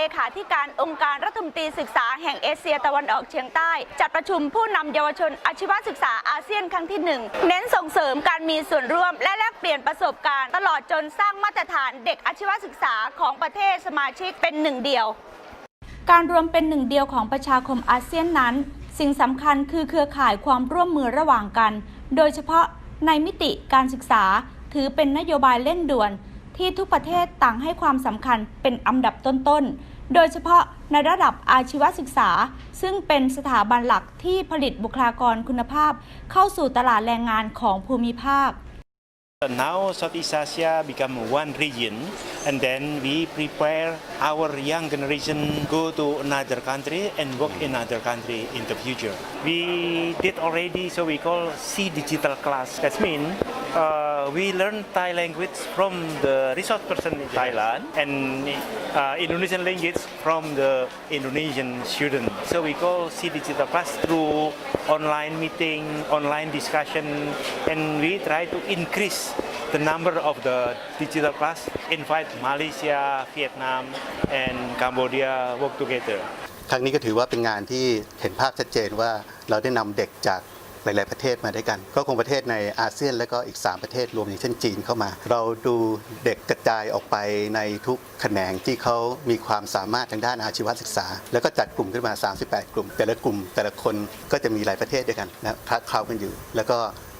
เลขาธิการองค์การรัฐมนตรีศึกษาแห่งเอเชียตะวันออกเฉียงใต้ จัดประชุมผู้นำเยาวชนอาชีวศึกษาอาเซียนครั้งที่หนึ่งเน้นส่งเสริมการมีส่วนร่วม และแลกเปลี่ยนประสบการณ์ตลอดจนสร้างมาตรฐานเด็กอาชีวศึกษาของประเทศสมาชิกเป็นหนึ่งเดียว การรวมเป็นหนึ่งเดียวของประชาคมอาเซียนนั้น สิ่งสำคัญคือเครือข่ายความร่วมมือระหว่างกัน โดยเฉพาะในมิติการศึกษาถือเป็นนโยบายเร่งด่วน ที่ทุกประเทศต่างให้ความสำคัญเป็นอันดับต้นๆ โดยเฉพาะในระดับอาชีวศึกษา ซึ่งเป็นสถาบันหลักที่ผลิตบุคลากรคุณภาพ เข้าสู่ตลาดแรงงานของภูมิภาค Now Southeast Asia become one region and then we prepare our young generation go to another country and work in another country in the future. We did already so we call C digital class. That means uh, we learn Thai language from the resource person in Thailand and uh, Indonesian language from the Indonesian student. So we call C digital class through online meeting, online discussion and we try to increase the number of the digital class invite Malaysia, Vietnam, and Cambodia work together. ครั้งนี้ก็ถือว่าเป็นงานที่เห็นภาพชัดเจนว่าเราได้นำเด็กจาก หลาย ๆ ประเทศมาด้วยกัน ก็คงประเทศในอาเซียน และก็อีก 3 ประเทศรวมอย่างเช่นจีนเข้ามา เราดูเด็กกระจายออกไปในทุกแขนงที่เขามีความสามารถทางด้านอาชีวศึกษา แล้วก็จัดกลุ่มขึ้นมา 38 กลุ่ม แต่ละกลุ่มแต่ละคนก็จะมีหลายประเทศด้วยกันนะคละเคล้ากันอยู่ แล้วก็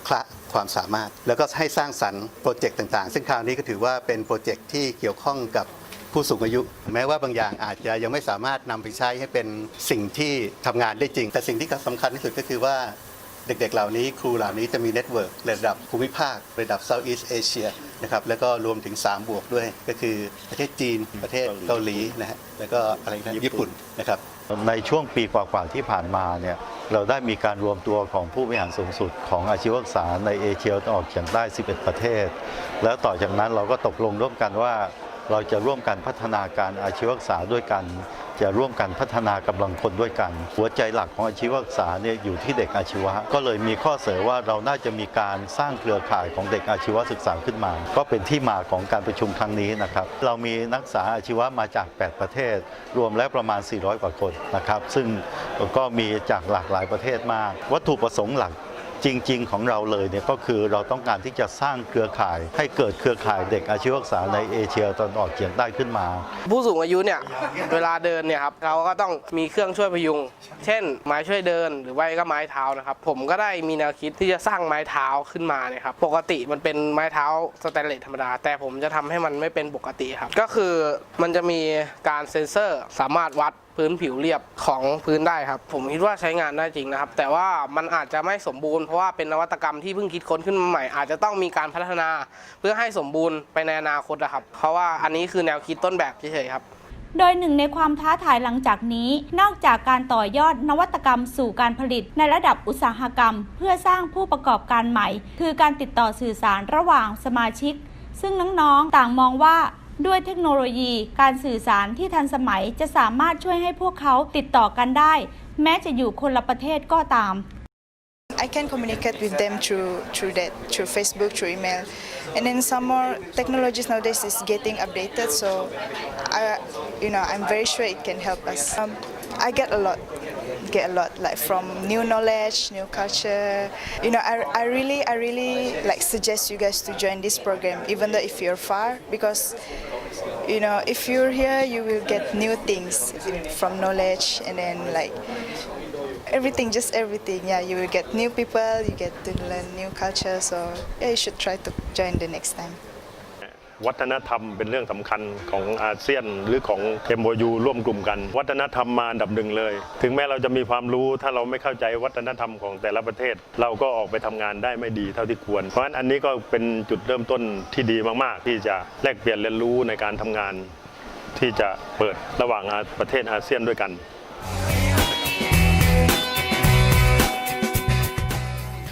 คละความสามารถ แล้วก็ให้สร้างสรรค์โปรเจกต์ต่าง ๆ ซึ่งคราวนี้ก็ถือว่าเป็นโปรเจกต์ที่เกี่ยวข้องกับผู้สูงอายุ แม้ว่าบางอย่างอาจจะยังไม่สามารถนำไปใช้ให้เป็นสิ่งที่ทำงานได้จริง แต่สิ่งที่สำคัญที่สุดก็คือว่า เด็กๆ เหล่านี้ครูเหล่านี้จะมีเน็ตเวิร์กระดับภูมิภาค ระดับ Southeast Asia นะครับแล้วก็รวมถึง 3 บวกด้วย ก็คือประเทศจีนประเทศเกาหลีนะฮะแล้วก็อะไรนะญี่ปุ่นนะครับในช่วงปีกว่าๆที่ผ่านมาเนี่ยเราได้มีการรวมตัวของผู้บริหารสูงสุดของอาชีวศึกษาในเอเชียตะวันออกเฉียงใต้ 11 ประเทศ แล้วต่อจากนั้นเราก็ตกลงร่วมกันว่า เราจะร่วมกันพัฒนาการอาชีวศึกษาด้วยกัน จะร่วมกันพัฒนากำลังคนด้วยกัน หัวใจหลักของอาชีวศึกษาเนี่ยอยู่ที่เด็กอาชีวะ ก็เลยมีข้อเสนอว่าเราน่าจะมีการสร้างเครือข่ายของเด็กอาชีวศึกษาขึ้นมา ก็เป็นที่มาของการประชุมครั้งนี้นะครับ เรามีนักศึกษาอาชีวะมาจาก 8 ประเทศ รวมแล้วประมาณ 400 กว่าคนนะครับ ซึ่งก็มีจากหลากหลายประเทศมาก วัตถุประสงค์หลัก จริง ๆ ของเราเลยเนี่ยก็คือเราต้องการที่จะสร้างเครือข่าย ให้เกิดเครือข่ายเด็กอาชีวศึกษาในเอเชียตะวันออกเฉียงใต้ขึ้นมา ผู้สูงอายุเนี่ยเวลาเดินเนี่ยครับเราก็ต้องมีเครื่องช่วยพยุง เช่น ไม้ช่วยเดินหรือว่าก็ไม้เท้านะครับผมก็ได้มีแนวคิดที่จะสร้างไม้เท้าขึ้นมาเนี่ยครับปกติมันเป็นไม้เท้าสแตนเลสธรรมดา แต่ผมจะทำให้มันไม่เป็นปกติครับก็คือมันจะมีการเซ็นเซอร์สามารถวัดพื้นผิวเรียบของพื้นได้ครับ ผมคิดว่าใช้งานได้จริงนะครับ แต่ว่ามันอาจจะไม่สมบูรณ์เพราะว่าเป็นนวัตกรรมที่เพิ่งคิดค้นขึ้นมาใหม่อาจจะต้องมีการพัฒนา เพื่อให้สมบูรณ์ไปในอนาคตนะครับ เพราะว่าอันนี้คือแนวคิดต้นแบบเฉยๆครับโดยหนึ่งในความท้าทายหลังจากนี้ นอกจากการต่อยอดนวัตกรรมสู่การผลิตในระดับอุตสาหกรรม เพื่อสร้างผู้ประกอบการใหม่ คือการติดต่อสื่อสารระหว่างสมาชิก ซึ่งน้องๆต่างมองว่า ด้วยเทคโนโลยี การสื่อสารที่ทันสมัยจะสามารถช่วยให้พวกเขาติดต่อกันได้ แม้จะอยู่คนละประเทศก็ตาม I can communicate with them through through that through Facebook, through email, and then some more technologies nowadays is getting updated. So, I, you know, I'm very sure it can help us. Um, I get a lot, get a lot like from new knowledge, new culture. You know, I, I really I really like suggest you guys to join this program, even though if you're far, because you know if you're here, you will get new things from knowledge, and then like everything, just everything. Yeah, you will get new people, you get to learn new culture. So yeah, you should try to join the next time. วัฒนธรรมเป็นเรื่องสำคัญของอาเซียนหรือของ MOU ร่วมกลุ่มกัน วัฒนธรรมมาอันดับหนึ่งเลย ถึงแม้เราจะมีความรู้ถ้าเราไม่เข้าใจวัฒนธรรมของแต่ละประเทศ เราก็ออกไปทำงานได้ไม่ดีเท่าที่ควร เพราะฉะนั้นอันนี้ก็เป็นจุดเริ่มต้นที่ดีมาก ๆ ที่จะแลกเปลี่ยนเรียนรู้ในการทำงาน ที่จะเปิดระหว่างประเทศอาเซียนด้วยกัน